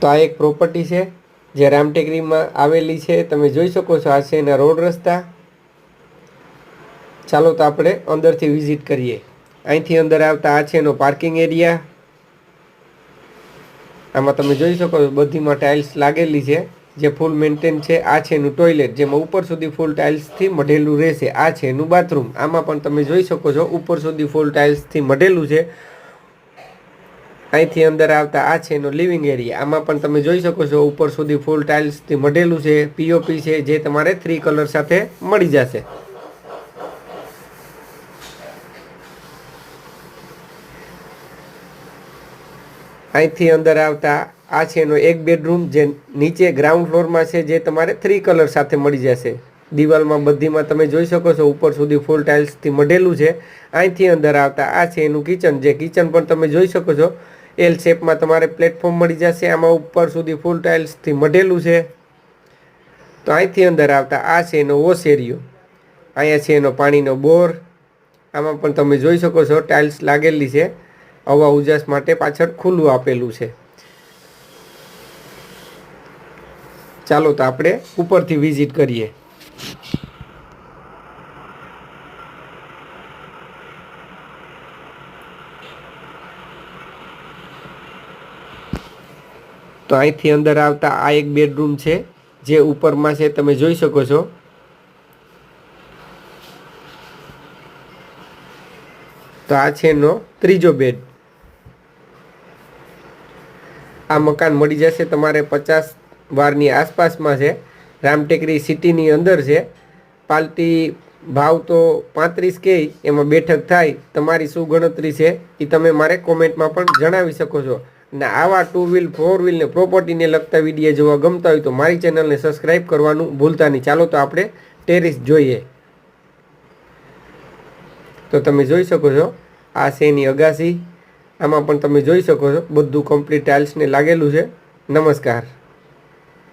તો આ એક પ્રોપર્ટી છે, જે રામટેકરીમાં આવેલી છે. તમે જોઈ શકો છો આ છે એના રોડ રસ્તા. ચાલો તો આપણે અંદરથી વિઝિટ કરીએ. અહીંથી અંદર આવતા આ છે એનો પાર્કિંગ એરિયા આમાં તમે જોઈ શકો છો બધીમાં ટાઇલ્સ લાગેલી છે, જે ફૂલ મેન્ટેન છે. આ છે એનું ટોયલેટ જેમાં ઉપર સુધી ફૂલ ટાઇલ્સથી મઢેલું રહેશે. આ છે એનું બાથરૂમ આમાં પણ તમે જોઈ શકો છો, ઉપર સુધી ફૂલ ટાઇલ્સથી મઢેલું છે. અહીંથી અંદર આવતા આ છે એનો લિવિંગ એરિયા આમાં પણ તમે જોઈ શકો છો, ઉપર સુધી ફૂલ ટાઇલ્સથી મઢેલું છે પીઓપી છે, જે તમારે થ્રી કલર સાથે મળી જશે. અહીંથી અંદર આવતા આ છે એનો એક બેડરૂમ જે નીચે ગ્રાઉન્ડ ફ્લોરમાં છે, જે તમારે થ્રી કલર સાથે મળી જશે. દિવાલમાં બધીમાં તમે જોઈ શકો છો, ઉપર સુધી ફૂલ ટાઇલ્સથી મઢેલું છે. અહીંથી અંદર આવતા આ છે એનું કિચન જે કિચન પણ તમે જોઈ શકો છો એલ શેપમાં તમારે પ્લેટફોર્મ મળી જશે. આમાં ઉપર સુધી ફૂલ ટાઇલ્સથી મઢેલું છે. તો અહીંથી અંદર આવતા આ છે એનો એરિયો અહીંયા છે એનો પાણીનો બોર. આમાં પણ તમે જોઈ શકો છો ટાઇલ્સ લાગેલી છે. હવા ઉજાસ માટે પાછળ ખુલ્લું આપેલું છે. ચાલો તો આપણે ઉપરથી વિઝિટ કરીએ. તો અહીંથી અંદર આવતા આ એક બેડરૂમ છે, જે ઉપરમાં છે, તમે જોઈ શકો છો. તો આ છે એનો ત્રીજો બેડ. આ મકાન મળી જશે તમારે પચાસ વારની આસપાસમાં છે. રામટેકરી સિટીની અંદર છે. પાલટી ભાવ તો પાંત્રીસ કે એમાં બેઠક થાય, તમારી શું ગણતરી છે એ તમે મારે કોમેન્ટમાં પણ જણાવી શકો છો. અને આવા ટુ વ્હીલ ફોર વ્હીલ ને પ્રોપર્ટીને લગતા વીડિયો જોવા ગમતા હોય તો મારી ચેનલને સબસ્ક્રાઈબ કરવાનું ભૂલતા નહીં. ચાલો તો આપણે ટેરિસ જોઈએ. તો તમે જોઈ શકો છો, આ છે એની અગાસી. આમાં પણ તમે જોઈ શકો છો, બધું કમ્પ્લીટ ટાઇલ્સને લાગેલું છે. નમસ્કાર.